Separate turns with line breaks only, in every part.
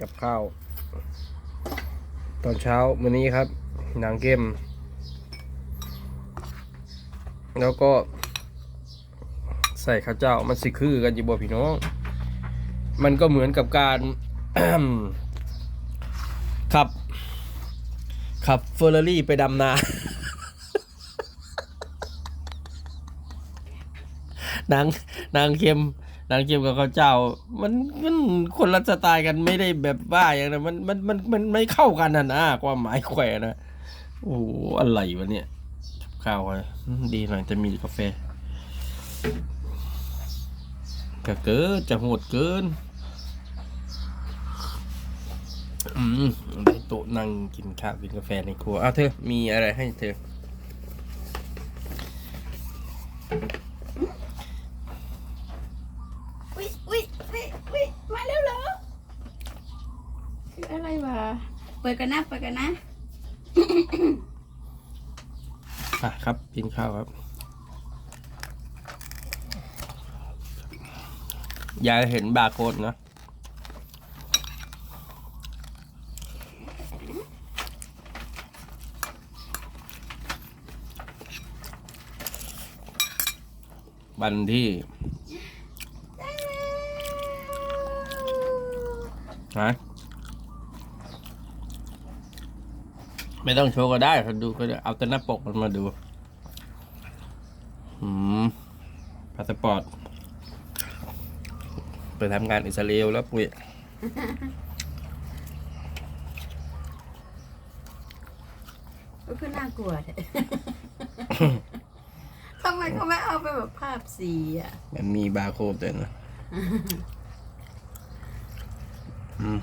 กับข้าว ตอนเช้ามื้อนี้ครับนังเกม แล้วก็ ใส่ข้าวเจ้ามันสิคือกันจีบพี่น้อง มันก็เหมือนกับการขับขับเฟอร์รารี่ไปดำนา นางนางเค็ม นางเค็มกับข้าวเจ้า มันมันคนละสไตล์กันไม่ได้แบบว่าอย่างนั้นมันมันมันมันไม่เข้ากันนะนะความหมายแขวนะโอ้โหอะไรวะเนี่ยข้าวอะดีหน่อยจะมีกาแฟก็เกินจะโหดเกิน อืมได้โต๊ะนั่งกินข้าวกินกาแฟในครัวอ้าวเธอมีอะไรให้เธอ
อุ้ยอุ้ยอุ้ยอุ้ยมาแล้วเหรอคื ออะไรวะ เปิดกันนะ เปิดกันนะ
อะครับกินข้าวครับยายเห็นบาร์โค้ดนะ วันที่ฮะ ไม่ต้องโชว์ก็ได้เขาดูก็ได้เอาแต่หน้าปกมันมาดูอืมพาสปอร์ตไปทำงานอิสราเอลแล้วปุ้ย
ก็คือน่ากลัวแท้ทำไมเขาไม่เอาไปแบบภาพสีอะ
มันมีบาร์โค้ดด้วยนะอืม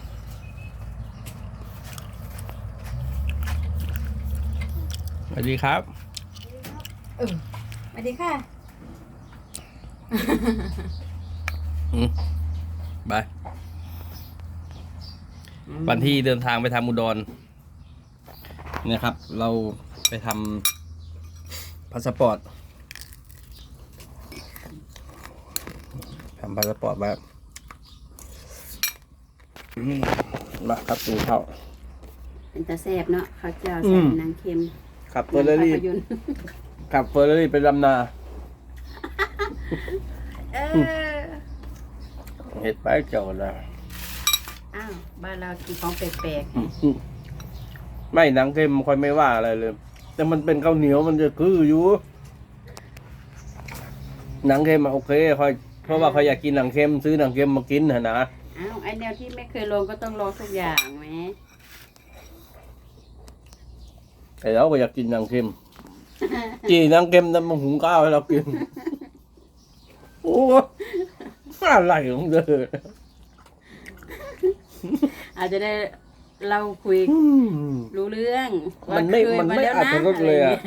วัสดีครับ
เออสวัสดีค่ะ
อืมบายวันที่เดินทางไปทำอุดรนะครับ เราไปทำพาสปอร์ตทำพาสปอร์ตแบบมาครับดูเข้า
เป็นตาแซบเนาะเขาวเจ้า
อื
ใส่
ม
นางเค็ม
ขับเฟอร์รารี่
ภาพยนตร์
ขับเฟอร์รารี่ไปลำนา
เออ
เห็ดไปเจ้าละ
อ้าวบ้านเรากินของแปลก
ไม่หนังเค็มค่อยไม่ว่าอะไรเลย แต่มันเป็นข้าวเหนียวมันจะคืออยู่ หนังเค็มอะโอเคค่อยเพราะว่าเขาอยากกินหนังเค็มซื้อหนังเค็มมากินนะนะ
ๆอ้าวไอแนวที่ไม่เคยลองก็ต้องลองทุกอย่างไหม
แต่เราก็อยากกินหนังเค็มจีหนังเค็มแล้วมาหุงข้าวให้เรากิน โอ้อะไรของเธอ
อาจจะได้เราคุย
อืม
รู้เรื่อง
มันไม่
ว่าเคย
มันไม่
แล้ว
อัตรสเลยอะ
ไรงี้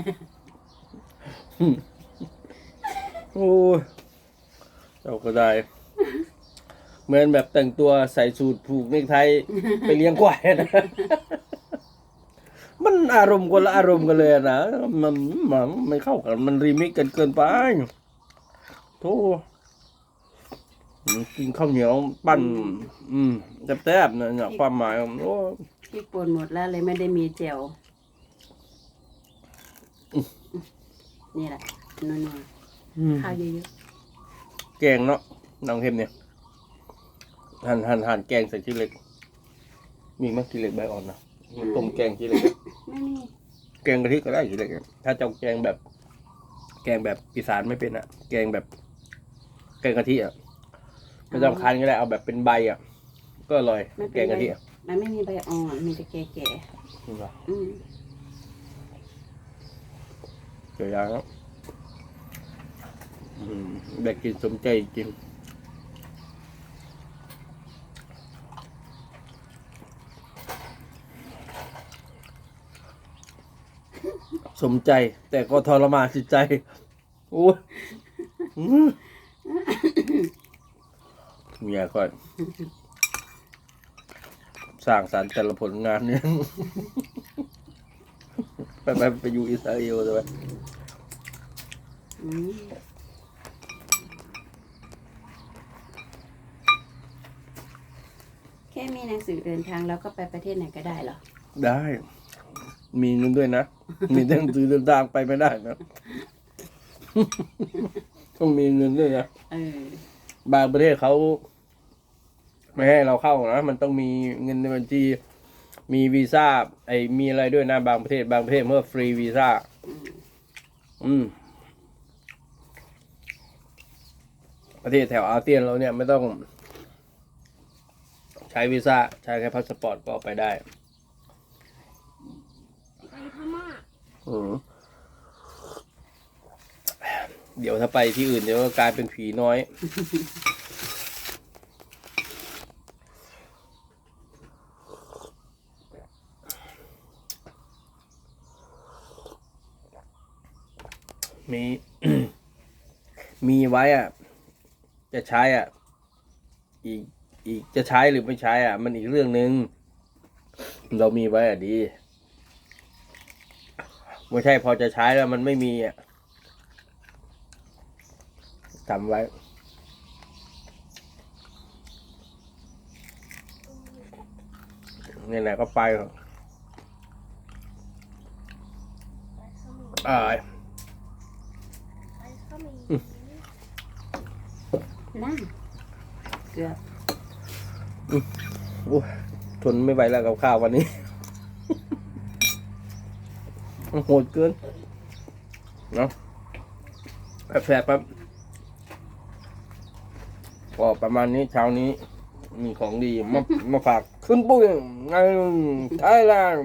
โอ้ยเราก็ได้ เหมือนแบบแต่งตัวใส่สูทผูกเนกไทไปเลี้ยงควายนะ มันอารมณ์คนละอารมณ์กันเลยอะนะมันมันไม่เข้ากัน มันรีมิกกันเกินไปโธ่กินข้าวเหนียวปั้น อืมแซ่บๆนะเนี่ยความหมายของโอ้
พี่ปนหมดแล้วเลยไม่ได้มีเจลนี่แหละนัว
อืม
ๆข้าวเยอะ
แกงเนาะน้องเค็มเนี่ย หั่นหั่นหั่นแกงใส่ขี้เหล็ก มีไหมขี้เหล็กใบอ่อนนะต้มแกงขี้เหล็ก
ๆ ไม่มี
แกงกะทิก็ได้ขี้เหล็กอะถ้าจะเอาแกงแบบ แกงแบบอีสานไม่เป็นอะแกงแบบ แกงกะทิอะไม่ต้องคั้นก็ได้เอาแบบเป็นใบอะก็อร่อย
ไม่
แก
เป็น
งกะทิอะ
มันไม่มีใบอ่อนมีแต่แก่
นี่เหรอ
ๆอืม
เดี๋ยวยางแล้วอืมแบบกินสมใจจริง สมใจ แต่ก็ทรมานจิตใจโอ้ยอืมเมียก่อนสร้างสรรค์แต่ละผลงานเนี่ย ไปไปไปอยู่อิสราเอลใช่ไหม
อืมค่มีหนังสือเดินทางแล้วก็ไปประเทศไหนก็ได้เหรอ
ได้ มีนึงด้วยนะ มีหนังสือเดินทางไปไม่ได้นะ ต้องมีเงินด้วยนะ
เออ
บางประเทศเขาไม่ให้เราเข้านะ มันต้องมีเงินในบัญชี มีวีซ่า ไอมีอะไรด้วยนะ บางประเทศ บางประเทศเมื่อฟรีวีซ่า
อืม
อืมประเทศแถวอาเซียนเราเนี่ยไม่ต้อง ใช้วีซ่า ใช้แค่พาสปอร์ตก็ไปได้
ไปพม่า
อืม เดี๋ยวถ้าไปที่อื่นเดี๋ยวก็กลายเป็นผีน้อย มี มีไว้อะ จะใช้อะ อีก อีกจะใช้หรือไม่ใช้อะ มันอีกเรื่องหนึ่งเรามีไว้อะดี ไม่ใช่พอจะใช้แล้วมันไม่มีอะจำไว้ นี่แหละก็ไปเถอะ
ไปเขมร
อ่า
ไปเขมร
นั่นเกือบ
โอ้ยทนไม่ไหวแล้วกับข้าววันนี้ มันโหดเกินเนาะแฟบๆครับก็ประมาณนี้เช้านี้ มีของดีมามาฝากขึ้นปุ้ยไงไทยแลนด์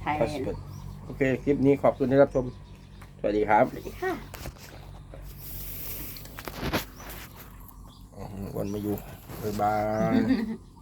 ไทยแลนด์
โอเค คลิปนี้ขอบคุณที่รับชม สวัสดีครับ
สวัสดีค่ะ
วันมาอยู่บ๊ายบาย